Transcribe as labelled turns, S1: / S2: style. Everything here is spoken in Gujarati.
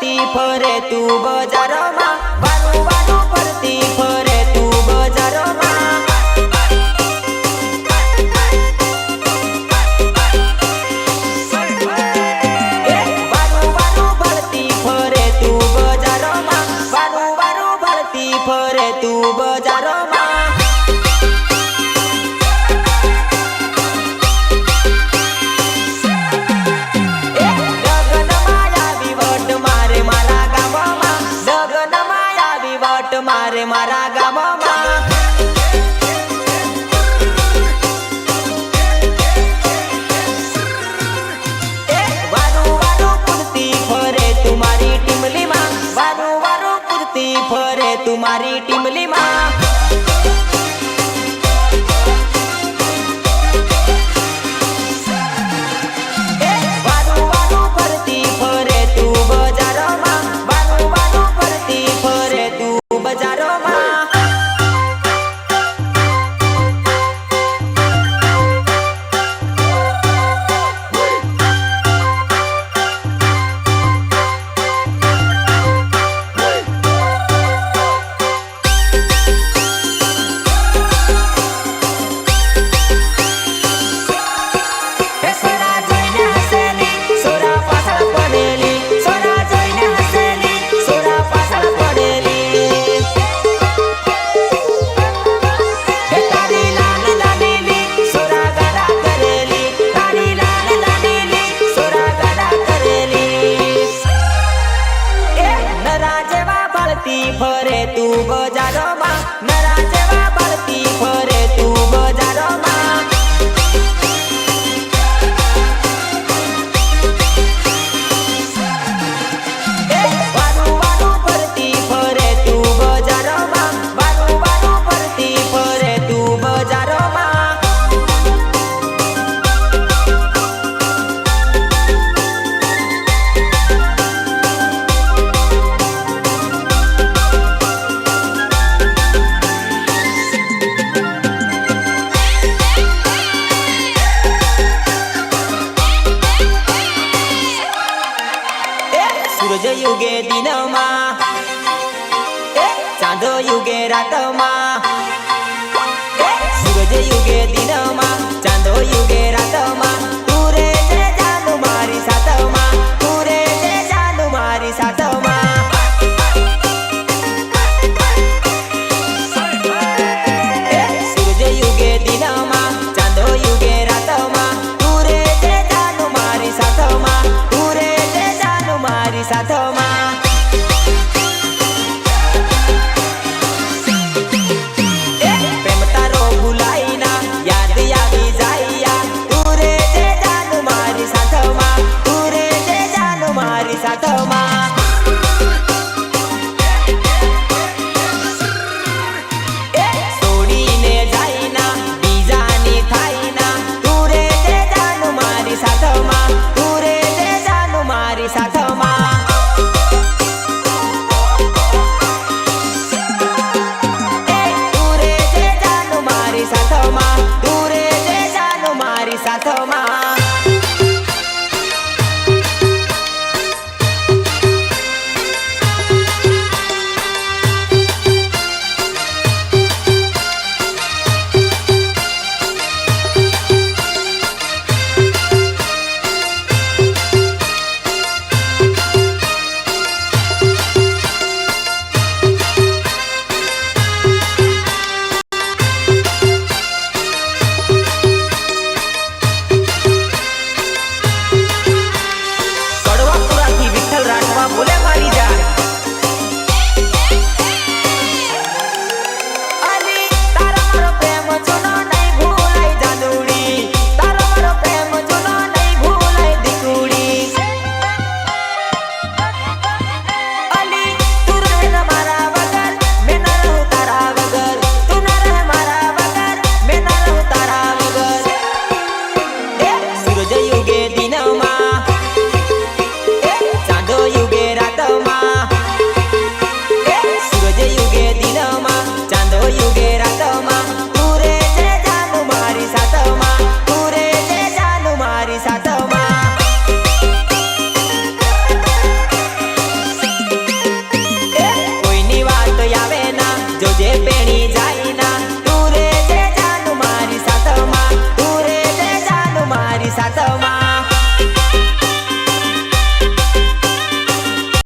S1: ફરતી ફરે તું બજારમાં. વારું વારું ફરતી ફરે તું બજારમાં. રે મારા ગામમાં. ફરે તું ટીમલીમાં. યુગે દિનમાં. ચાંદો યુગે રાતમાં. સૂરજ યુગે દિનમાં. ચાંદો યુગે